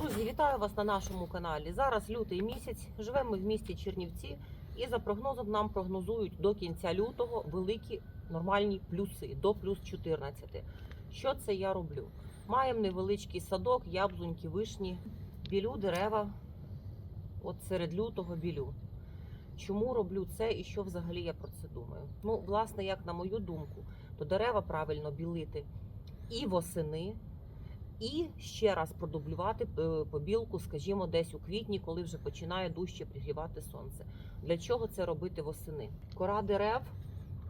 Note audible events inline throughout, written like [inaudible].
Друзі, вітаю вас на нашому каналі. Зараз лютий місяць. Живемо в місті Чернівці, і за прогнозом нам прогнозують до кінця лютого великі нормальні плюси до плюс 14. Що це я роблю? Маємо невеличкий садок, яблуньки, вишні, білю дерева. От серед лютого білю. Чому роблю це і що взагалі я про це думаю? Ну, власне, як на мою думку, то дерева правильно білити і восени, і ще раз продублювати е, побілку, скажімо, десь у квітні, коли вже починає дужче пригрівати сонце. Для чого це робити восени? Кора дерев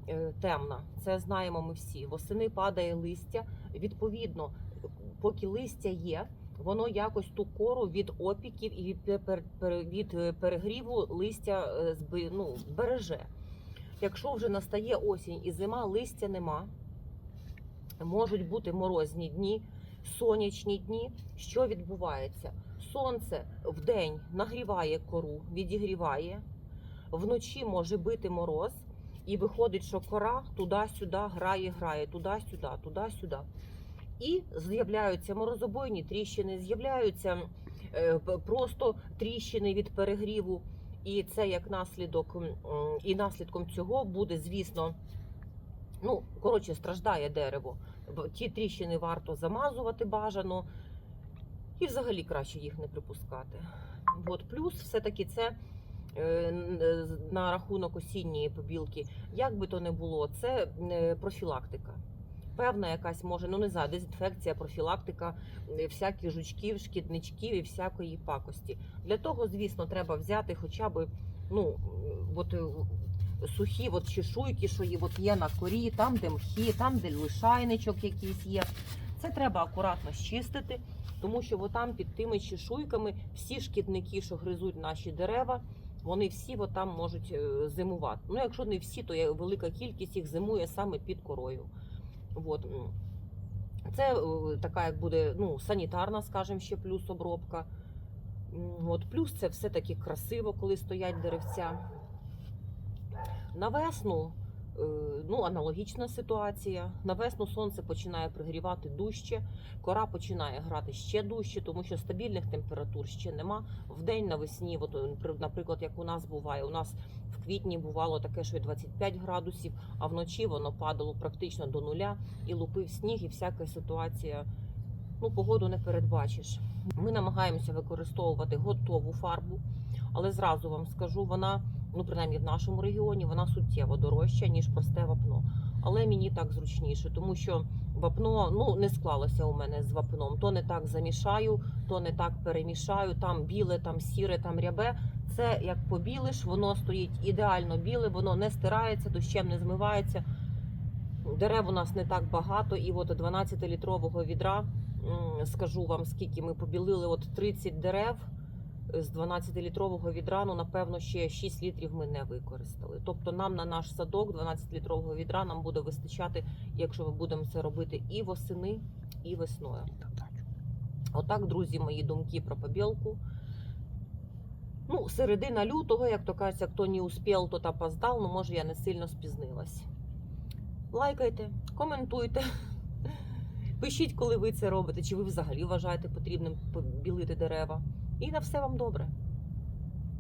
е, темна, це знаємо ми всі. Восени падає листя. Відповідно, поки листя є, воно якось ту кору від опіків і від, е, перегріву листя ну, береже. Якщо вже настає осінь і зима, листя нема, можуть бути морозні дні, сонячні дні. Що відбувається? Сонце вдень нагріває кору, відігріває, вночі може бити мороз, і виходить, що кора туди-сюди грає, грає, туди-сюди, туди-сюди. І з'являються морозобойні тріщини, з'являються е, просто тріщини від перегріву. І це як наслідок, і наслідком цього буде, звісно, ну, коротше, страждає дерево. Ті тріщини варто замазувати бажано, і взагалі краще їх не припускати. От, плюс, все-таки це е, е, на рахунок осінньої побілки. Як би то не було, це е, профілактика. Певна якась може, ну не знаю, дезінфекція, профілактика всяких жучків, шкідничків і всякої пакості. Для того, звісно, треба взяти хоча б ну, от, сухі от чешуйки, що є, от є на корі, там, де мхи, там, де лишайничок якийсь є. Це треба акуратно щистити, тому що от там під тими чешуйками всі шкідники, що гризуть наші дерева, вони всі там можуть е, зимувати. Ну, якщо не всі, то велика кількість їх зимує саме під корою. От. Це е, така, як буде ну, санітарна, скажімо, ще плюс обробка. От, плюс це все-таки красиво, коли стоять деревця. На весну е, ну, аналогічна ситуація. На весну сонце починає пригрівати дужче, кора починає грати ще дужче, тому що стабільних температур ще нема. Вдень навесні, от, е, при- наприклад, як у нас буває, у нас в квітні бувало таке, що і 25 градусів, а вночі воно падало практично до нуля і лупив сніг, і всяка ситуація. Ну, погоду не передбачиш. Ми намагаємося використовувати готову фарбу, але зразу вам скажу, вона, ну принаймні в нашому регіоні, вона суттєво дорожча, ніж просте вапно. Але мені так зручніше, тому що вапно ну не склалося у мене з вапном. То не так замішаю, то не так перемішаю. Там біле, там сіре, там рябе. Це як побілиш, воно стоїть ідеально біле, воно не стирається, дощем не змивається. Дерев у нас не так багато, і от 12-літрового відра скажу вам, скільки ми побілили, от 30 дерев з 12-літрового відра, ну напевно, ще 6 літрів ми не використали. Тобто нам на наш садок 12-літрового відра нам буде вистачати, якщо ми будемо це робити і восени, і весною. Отак, друзі, мої думки про побілку. Ну, середина лютого, як то кажеться, хто не успів, тот опоздав, ну може я не сильно спізнилась. Лайкайте, коментуйте. [laughs] Пишіть, коли ви це робите, чи ви взагалі вважаєте потрібним побілити дерева. І на все вам добре.